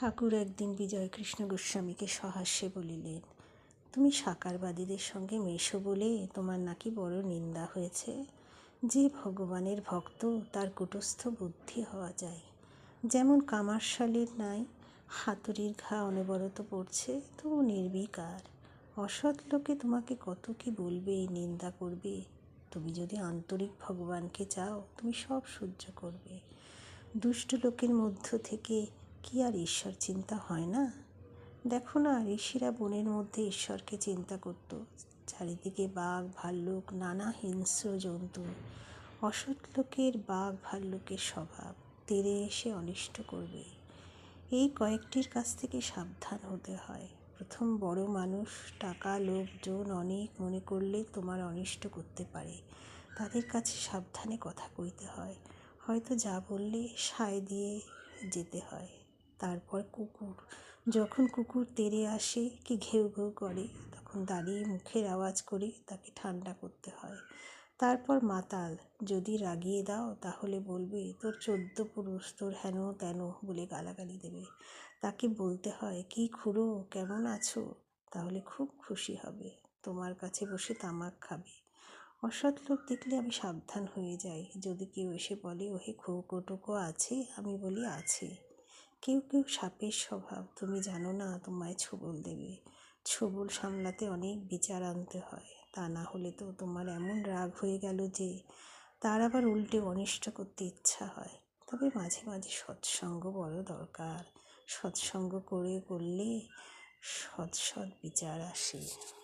ঠাকুর একদিন বিজয়কৃষ্ণ গোস্বামীকে সহাস্যে বলিলেন, তুমি সাকারবাদীদের সঙ্গে মেশো বলে তোমার নাকি বড় নিন্দা হয়েছে। যে ভগবানের ভক্ত, তার কুটস্থ বুদ্ধি হওয়া যায়। যেমন কামারশালের নাই হাতুড়ির ঘা অনবরত পড়ছে, তবু নির্বিকার। অসৎ লোকে তোমাকে কত কি বলবে নিন্দা করবে। তুমি যদি আন্তরিক ভগবানকে চাও, তুমি সব সহ্য করবে। দুষ্ট লোকের মধ্য থেকে কি আর ঈশ্বর চিন্তা হয় না? দেখো না, ঋষিরা বনের মধ্যে ঈশ্বরকে চিন্তা করত। চারিদিকে বাঘ, ভাল্লুক, নানা হিংস্র জন্তু, অসৎ লোকের বাঘ, ভাল্লুকের স্বভাব, তেরে এসে অনিষ্ট করবে। এই কয়েকটির কাছ থেকে সাবধান হতে হয়। প্রথম বড় মানুষ, টাকা, লোকজন অনেক মনে করলে তোমার অনিষ্ট করতে পারে। তাদের কাছে সাবধানে কথা কইতে হয়। হয়তো যা বললে সায় দিয়ে যেতে হয়। তারপর কুকুর। যখন কুকুর তেড়ে আসে, কি ঘেউ ঘেউ করে, তখন দাঁড়িয়ে মুখের আওয়াজ করে তাকে ঠান্ডা করতে হয়। তারপর মাতাল, যদি রাগিয়ে দাও, তাহলে বলবে, তোর চোদ্দ পুরুষ, তোর হেন তেন বলে গালাগালি দেবে। তাকে বলতে হয়, কি খুড়ো, কেমন আছো? তাহলে খুব খুশি হবে, তোমার কাছে বসে তামাক খাবে। অসৎ লোক দেখলে আমি সাবধান হয়ে যাই। যদি কেউ এসে বলে, ওহে খোকোটোকো আছে? আমি বলি, আছে। কেউ কেউ সাপের স্বভাব। তুমি জানো না, তোমায় ছোবল দেবে। ছোবল সামলাতে অনেক বিচার আনতে হয়। তা না হলে তো তোমার এমন রাগ হয়ে গেল যে, তার আবার উল্টে অনিষ্ট করতে ইচ্ছা হয়। তবে মাঝে মাঝে সৎসঙ্গ বড় দরকার। সৎসঙ্গ করে করলে সৎ সৎ বিচার আসে।